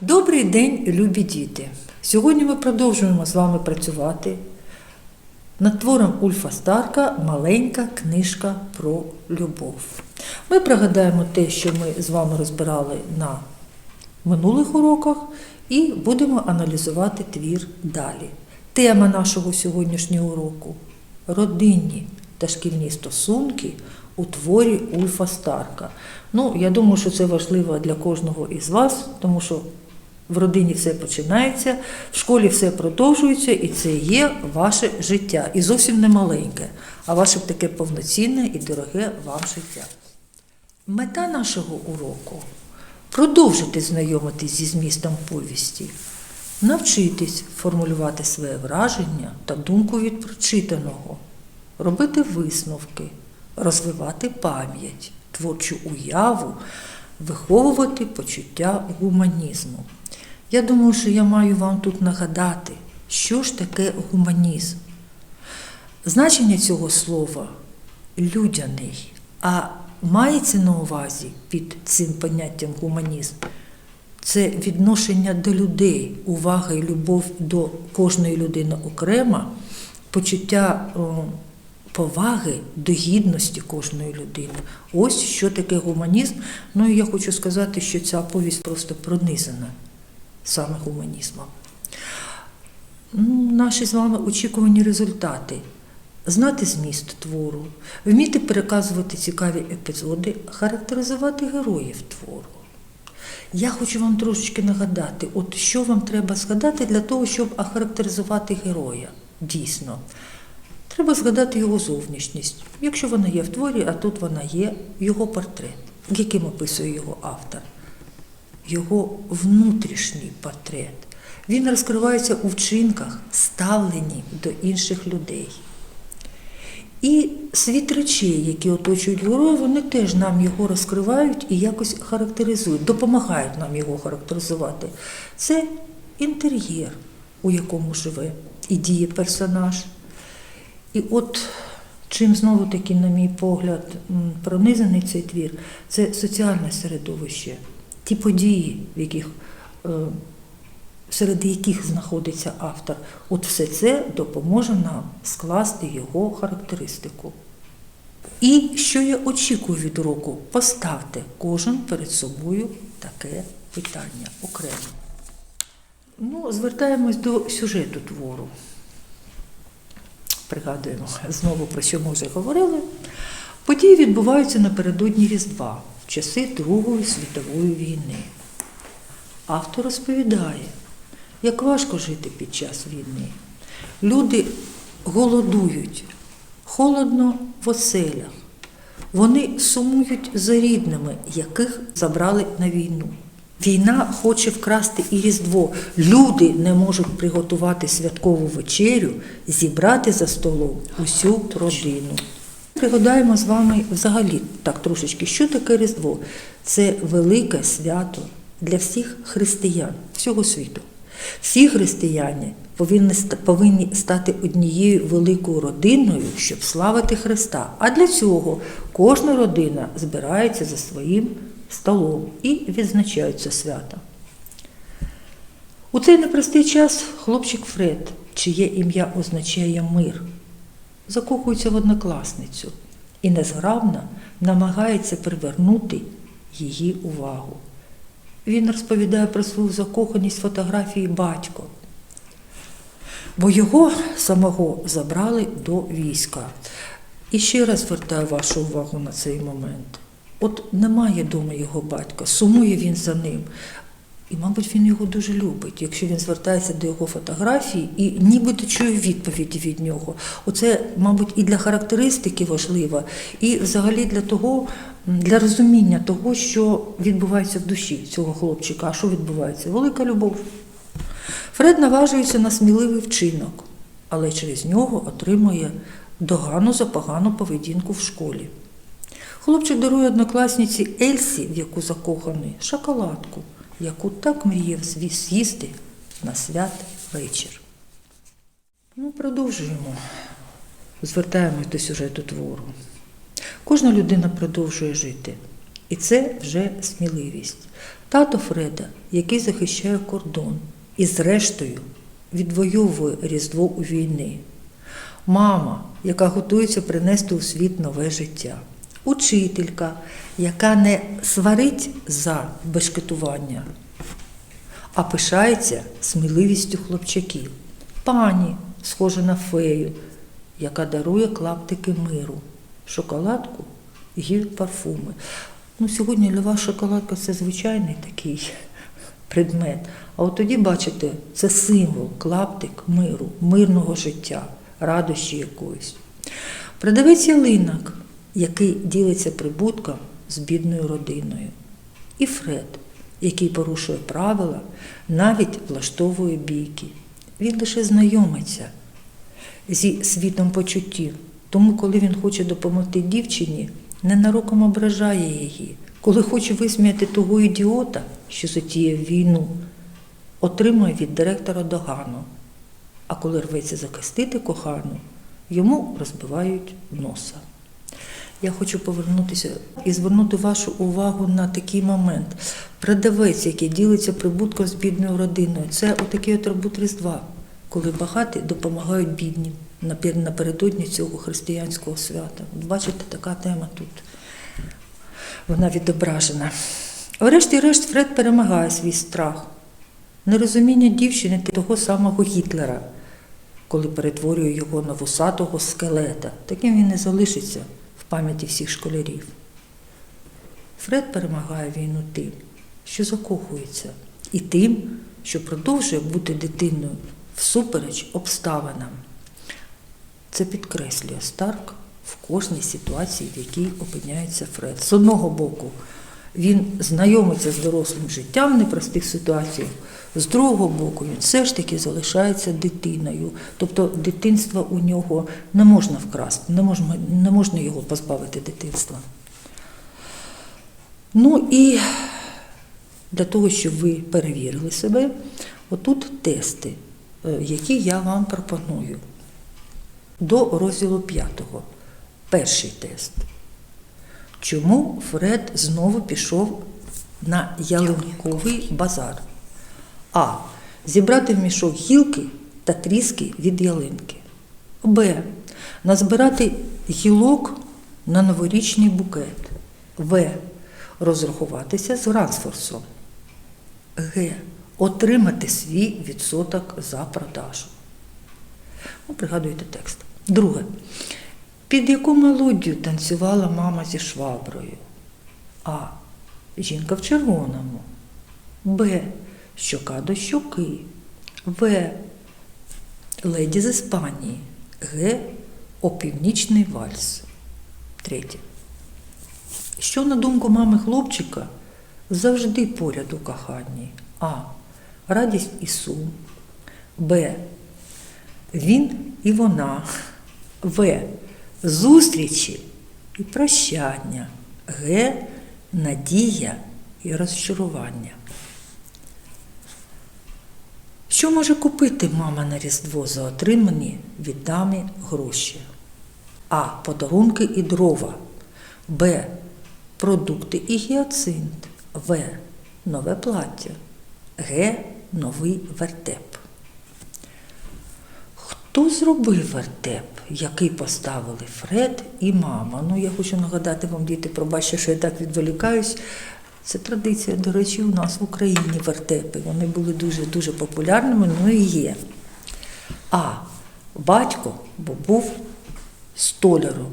Добрий день, любі діти! Сьогодні ми продовжуємо з вами працювати над твором Ульфа Старка Маленька книжка про любов. Ми пригадаємо те, що ми з вами розбирали на минулих уроках, і будемо аналізувати твір далі. Тема нашого сьогоднішнього уроку родинні та шкільні стосунки у творі Ульфа Старка. Ну, я думаю, що це важливо для кожного із вас, тому що в родині все починається, в школі все продовжується, і це є ваше життя. І зовсім не маленьке, а ваше таке повноцінне і дороге вам життя. Мета нашого уроку продовжити знайомитись зі змістом повісті, навчитись формулювати своє враження та думку від прочитаного, робити висновки, розвивати пам'ять, творчу уяву, виховувати почуття гуманізму. Я думаю, що я маю вам тут нагадати, що ж таке гуманізм. Значення цього слова людяний, а мається на увазі під цим поняттям гуманізм це відношення до людей, увага і любов до кожної людини окремо, почуття поваги до гідності кожної людини. Ось що таке гуманізм. Ну і я хочу сказати, що ця повість просто пронизана саме гуманізмом. Ну, наші з вами очікувані результати. Знати зміст твору, вміти переказувати цікаві епізоди, характеризувати героїв твору. Я хочу вам трошечки нагадати, от що вам треба згадати для того, щоб охарактеризувати героя. Дійсно. Треба згадати його зовнішність, якщо вона є в творі, а тут вона є, його портрет, яким описує його автор. Його внутрішній портрет. Він розкривається у вчинках, ставленні до інших людей. І світ речей, які оточують героя, вони теж нам його розкривають і якось характеризують, допомагають нам його характеризувати. Це інтер'єр, у якому живе і діє персонаж. І от чим знову таки, на мій погляд, пронизаний цей твір, це соціальне середовище, ті події, в яких, е, серед яких знаходиться автор. От все це допоможе нам скласти його характеристику. І що я очікую від уроку? Поставте кожен перед собою таке питання окремо. Ну, звертаємось до сюжету твору пригадуємо знову про що ми вже говорили. Події відбуваються напередодні Різдва в часи Другої світової війни. Автор розповідає, як важко жити під час війни. Люди голодують, холодно в оселях. Вони сумують за рідними, яких забрали на війну. Війна хоче вкрасти і Різдво. Люди не можуть приготувати святкову вечерю, зібрати за столом усю родину. Пригадаємо з вами взагалі так трошечки, що таке Різдво? Це велике свято для всіх християн всього світу. Всі християни повинні, повинні стати однією великою родиною, щоб славити Христа. А для цього кожна родина збирається за своїм столом і відзначають це свято. У цей непростий час хлопчик Фред, чиє ім'я означає мир, закохується в однокласницю і незграбно намагається привернути її увагу. Він розповідає про свою закоханість фотографії батько, бо його самого забрали до війська. І ще раз звертаю вашу увагу на цей момент. От немає вдома його батька, сумує він за ним. І, мабуть, він його дуже любить, якщо він звертається до його фотографії і нібито чує відповіді від нього. Оце, мабуть, і для характеристики важливо, і взагалі для того, для розуміння того, що відбувається в душі цього хлопчика. А що відбувається? Велика любов. Фред наважується на сміливий вчинок, але через нього отримує догану за погану поведінку в школі. Хлопчик дарує однокласниці Ельсі, в яку закоханий, шоколадку, яку так мріяв з'їсти на свят вечір. Ну, продовжуємо. Звертаємось до сюжету твору. Кожна людина продовжує жити. І це вже сміливість. Тато Фреда, який захищає кордон, і зрештою відвоює Різдво у війни. Мама, яка готується принести у світ нове життя. Учителька, яка не сварить за бешкетування, а пишається сміливістю хлопчаків. Пані, схожа на фею, яка дарує клаптики миру, шоколадку і парфуми. Ну, сьогодні вас шоколадка це звичайний такий предмет. А от тоді, бачите, це символ, клаптик миру, мирного життя, радощі якоїсь. Продавець ялинок, який ділиться прибутком з бідною родиною. І Фред, який порушує правила, навіть влаштовує бійки. Він лише знайомиться зі світом почуттів. Тому, коли він хоче допомогти дівчині, ненароком ображає її. Коли хоче висміяти того ідіота, що затіяв війну, отримує від директора догану. А коли рветься захистити кохану, йому розбивають носа. Я хочу повернутися і звернути вашу увагу на такий момент. Продавець, який ділиться прибутком з бідною родиною, це отакий атрибут Різдва, коли багаті допомагають біднім напередодні цього християнського свята. Бачите, така тема тут. Вона відображена. Врешті-решт Фред перемагає свій страх, нерозуміння дівчини того самого Гітлера, коли перетворює його на вусатого скелета. Таким він не залишиться пам'яті всіх школярів. Фред перемагає війну тим, що закохується, і тим, що продовжує бути дитиною всупереч обставинам. Це підкреслює Старк в кожній ситуації, в якій опиняється Фред. З одного боку, він знайомиться з дорослим життям в непростих ситуаціях, з другого боку, він все ж таки залишається дитиною. Тобто дитинство у нього не можна вкрасти, не можна, не можна його позбавити дитинства. Ну і для того, щоб ви перевірили себе, отут тести, е, які я вам пропоную. До розділу п'ятого. Перший тест. Чому Фред знову пішов на ялинковий базар? А. Зібрати в мішок гілки та тріски від ялинки. Б. Назбирати гілок на новорічний букет. В. Розрахуватися з Грансфорсом. Г. Отримати свій відсоток за продажу. Ну, пригадуєте текст. Друге. Під яку мелодію танцювала мама зі шваброю? А. Жінка в червоному. Б. Щока до щоки. В. Леді з Іспанії. Г. Опівнічний вальс. Третє. Що, на думку мами хлопчика, завжди поряд у коханні? А. Радість і сум. Б. Він і вона. В. Зустрічі і прощання. Г. Надія і розчарування. Що може купити мама на Різдво за отримані від дамі гроші? А. Подарунки і дрова. Б. Продукти і гіацинт. В. Нове плаття. Г. Новий вертеп. Хто зробив вертеп, який поставили Фред і мама? Ну, я хочу нагадати вам, діти, пробачте, що я так відволікаюсь. Це традиція, до речі, у нас в Україні вертепи. Вони були дуже-дуже популярними, ну і є. А. Батько, бо був столяром,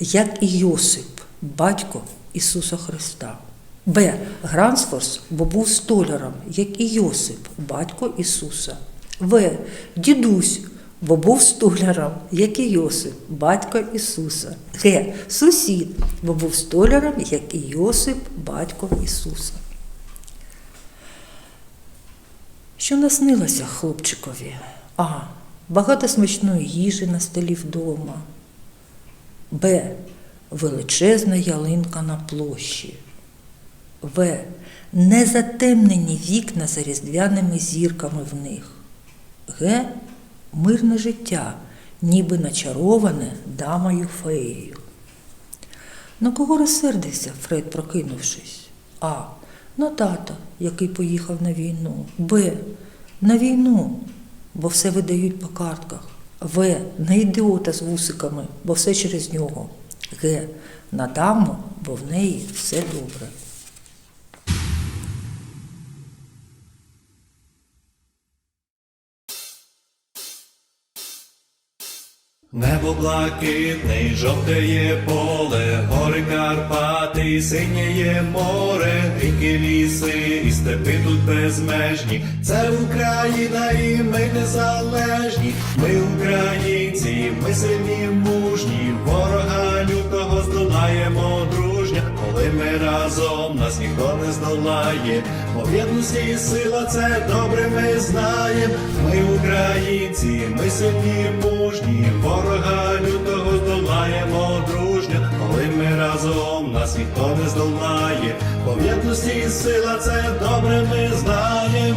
як і Йосип, батько Ісуса Христа. Б. Грансфорс, бо був столяром, як і Йосип, батько Ісуса. В. Дідусь, бо був столяром, як і Йосип, батько Ісуса. Г. Сусід, бо був столяром, як і Йосип, батько Ісуса. Що наснилося хлопчикові? А. Багато смачної їжі на столі вдома. Б. Величезна ялинка на площі. В. Незатемнені вікна за різдвяними зірками в них. Г. Мирне життя, ніби начароване дамою феєю. На кого розсердився Фред, прокинувшись? А. На тата, який поїхав на війну. Б. На війну, бо все видають по картках. В. На ідіота з вусиками, бо все через нього. Г. На даму, бо в неї все добре. Небо блакитне, жовтеє поле, гори Карпати, синєє море, ріки ліси, і степи тут безмежні. Це Україна, і ми незалежні. Ми українці, ми сильні, мужні, ворога лютого здолаємо дружня. Коли ми разом, нас ніхто не здолає. В єдності сила це добре ми знаємо. Ми українці, ми сильні, мужні, ворога лютого здолаємо дружня. Коли ми разом, нас ніхто не здолає. В єдності сила це добре ми знаємо.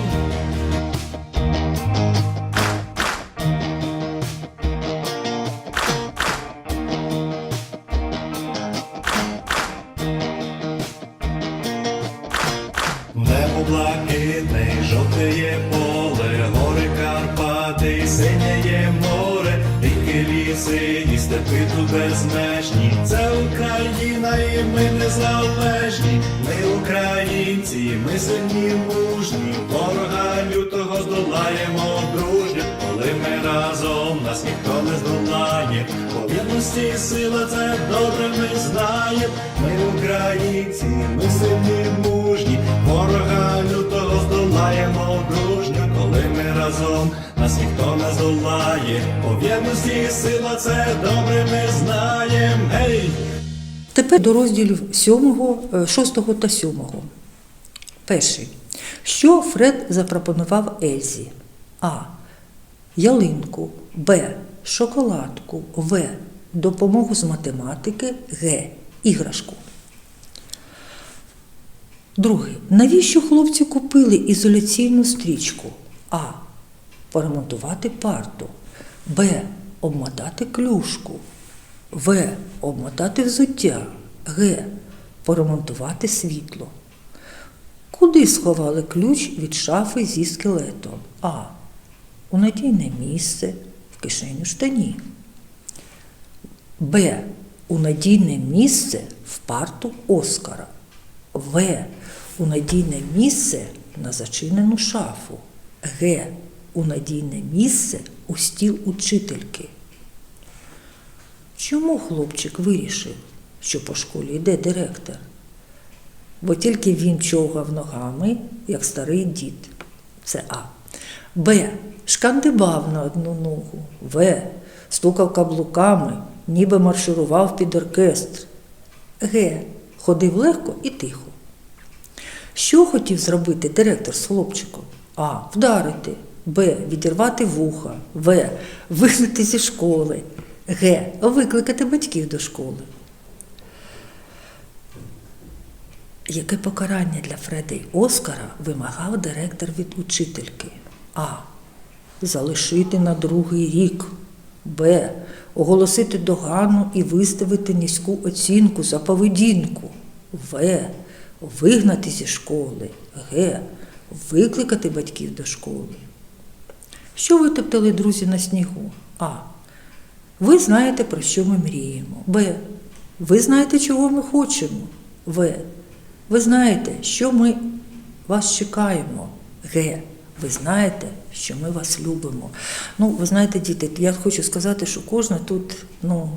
Тут безмежні. Це Україна, і ми незалежні. Ми українці, ми сильні, мужні, ворога лютого здолаємо дружньо. Разом, нас ніхто не здолає. По єдності сила це добре ми знаємо. Ми українці, ми сильні, мужні, ворога лютого здолаємо дружньо, коли ми разом, нас ніхто не здолає. По єдності сила це добре ми знаємо. Гей! Тепер до розділів 7, 6 та 7. Перший. Що Фред запропонував Ельзі? А. Ялинку. Б. Шоколадку. В. Допомогу з математики. Г. Іграшку. Другий. Навіщо хлопці купили ізоляційну стрічку? А. Поремонтувати парту. Б. Обмотати клюшку. В. Обмотати взуття. Г. Поремонтувати світло. Куди сховали ключ від шафи зі скелетом? А. У надійне місце в кишеню штанів. Б. У надійне місце в парту Оскара. В. У надійне місце на зачинену шафу. Г. У надійне місце у стіл учительки. Чому хлопчик вирішив, що по школі йде директор? Бо тільки він човгав ногами, як старий дід. Це А. Б. Шкандибав на одну ногу. В. Стукав каблуками, ніби марширував під оркестр. Г. Ходив легко і тихо. Що хотів зробити директор з хлопчиком? А. Вдарити. Б. Відірвати вуха. В. Вигнати зі школи. Г. Викликати батьків до школи. Яке покарання для Фреда й Оскара вимагав директор від учительки? А. Залишити на другий рік. Б. Оголосити догану і виставити низьку оцінку за поведінку. В. Вигнати зі школи. Г. Викликати батьків до школи. Що витоптали друзі на снігу? А. Ви знаєте, про що ми мріємо. Б. Ви знаєте, чого ми хочемо. В. Ви знаєте, що ми вас чекаємо. Г. Ви знаєте, що ми вас любимо. Ну, ви знаєте, діти, я хочу сказати, що кожне тут ну,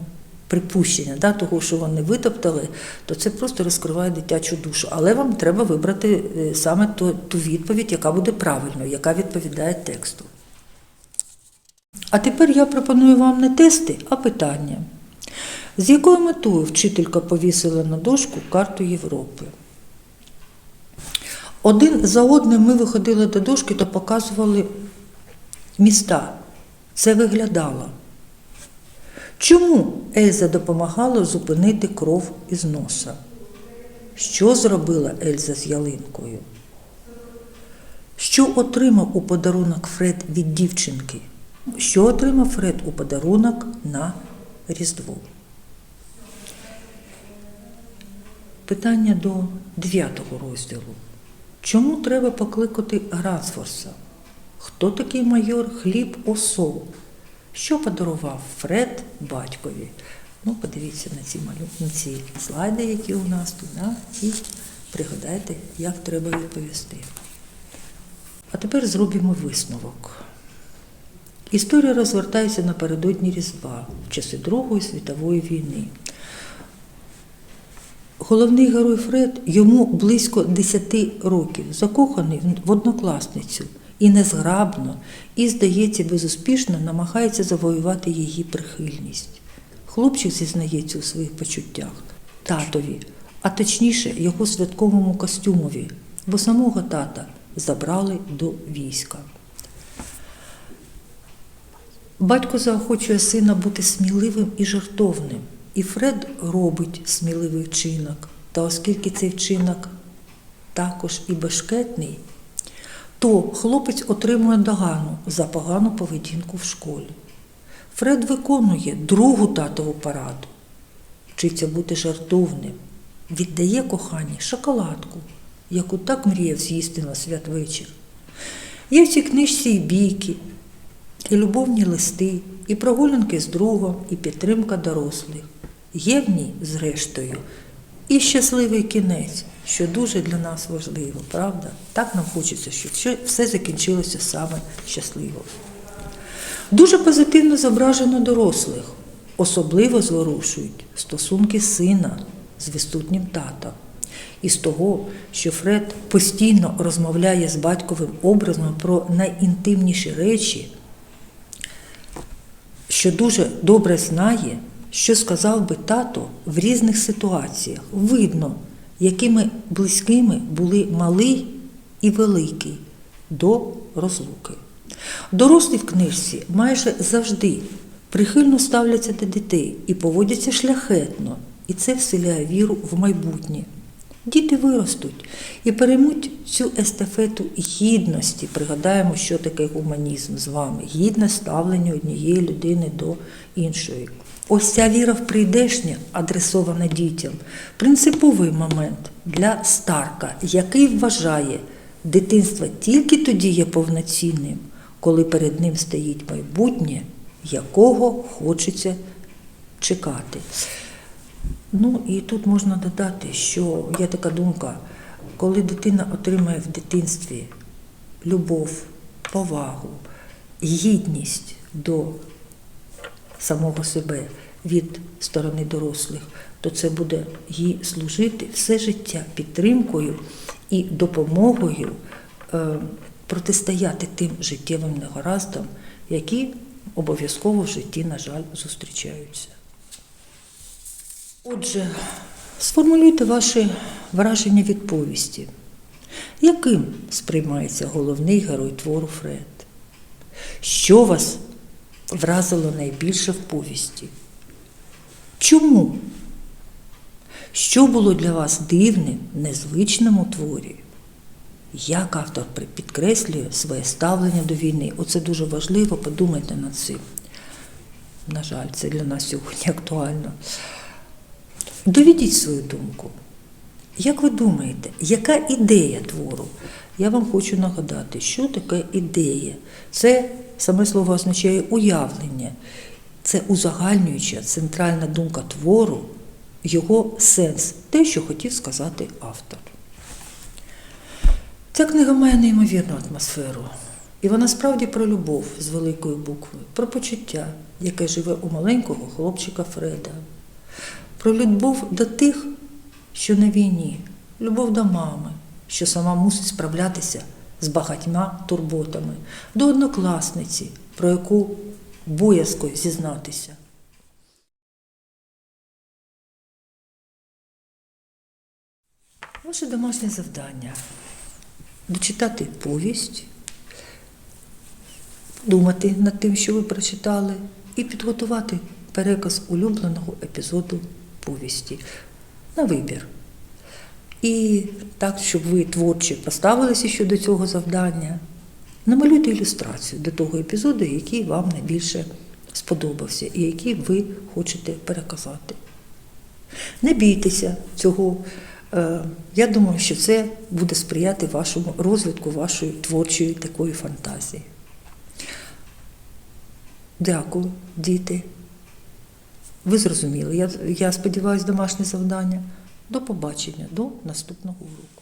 припущення да, того, що вони витоптали, то це просто розкриває дитячу душу. Але вам треба вибрати е, саме ту, ту відповідь, яка буде правильною, яка відповідає тексту. А тепер я пропоную вам не тести, а питання. З якою метою вчителька повісила на дошку карту Європи? Один за одним ми виходили до дошки та показували міста. Це виглядало. Чому Ельза допомагала зупинити кров із носа? Що зробила Ельза з ялинкою? Що отримав у подарунок Фред від дівчинки? Що отримав Фред у подарунок на Різдво? питання до дев'ятого розділу. Чому треба покликати Грансфорса? Хто такий майор Хліб Осол? Що подарував Фред батькові? Ну, подивіться на ці малю... на ці слайди, які у нас тут, да? і пригадайте, як треба відповісти. А тепер зробимо висновок. Історія розвертається напередодні Різдва в часи Другої світової війни. Головний герой Фред йому близько 10 років, закоханий в однокласницю і незграбно, і, здається, безуспішно намагається завоювати її прихильність. Хлопчик зізнається у своїх почуттях татові, а точніше його святковому костюмові, бо самого тата забрали до війська. Батько заохочує сина бути сміливим і жартовним, і Фред робить сміливий вчинок. Та оскільки цей вчинок також і бешкетний, то хлопець отримує догану за погану поведінку в школі. Фред виконує другу татову пораду, вчиться бути жартовним, віддає коханій шоколадку, яку так мріяв з'їсти на святвечір. Є в цій книжці і бійки, і любовні листи, і прогулянки з другом, і підтримка дорослих. Є в ній, зрештою, і щасливий кінець, що дуже для нас важливо, правда? Так нам хочеться, щоб все закінчилося саме щасливо. Дуже позитивно зображено дорослих, особливо зворушують стосунки сина з відсутнім татом. І з того, що Фред постійно розмовляє з батьковим образом про найінтимніші речі, що дуже добре знає, що сказав би тато в різних ситуаціях. Видно, якими близькими були малий і великий до розлуки. Дорослі в книжці майже завжди прихильно ставляться до дітей і поводяться шляхетно, і це вселяє віру в майбутнє. Діти виростуть і переймуть цю естафету гідності. Пригадаємо, що таке гуманізм з вами. Гідне ставлення однієї людини до іншої. Ось ця віра в прийдешнє, адресована дітям, принциповий момент для Старка, який вважає, дитинство тільки тоді є повноцінним, коли перед ним стоїть майбутнє, якого хочеться чекати. Ну і тут можна додати, що є така думка, коли дитина отримає в дитинстві любов, повагу, гідність до самого себе від сторони дорослих, то це буде їй служити все життя підтримкою і допомогою е, протистояти тим життєвим негараздам, які обов'язково в житті, на жаль, зустрічаються. Отже, сформулюйте ваші враження від повісті. Яким сприймається головний герой твору Фред? Що вас вразило найбільше в повісті? Чому? Що було для вас дивним, незвичним у творі? Як автор підкреслює своє ставлення до війни? Оце дуже важливо, подумайте над цим. На жаль, це для нас сьогодні актуально. Доведіть свою думку. Як ви думаєте, яка ідея твору? Я вам хочу нагадати, що таке ідея. Це саме слово означає уявлення. Це узагальнююча центральна думка твору, його сенс, те, що хотів сказати автор. Ця книга має неймовірну атмосферу. І вона справді про любов з великої букви, про почуття, яке живе у маленького хлопчика Фреда, про любов до тих, що на війні, любов до мами, що сама мусить справлятися з багатьма турботами, до однокласниці, про яку боязко зізнатися. Ваше домашнє завдання дочитати повість, думати над тим, що ви прочитали, і підготувати переказ улюбленого епізоду повісті на вибір. І так, щоб ви творче поставилися щодо цього завдання, намалюйте ілюстрацію до того епізоду, який вам найбільше сподобався і який ви хочете переказати. Не бійтеся цього Е, Я думаю, що це буде сприяти вашому розвитку вашої творчої такої фантазії. Дякую, діти. Ви зрозуміли. Я, я сподіваюся, домашнє завдання. До побачення, до наступного уроку.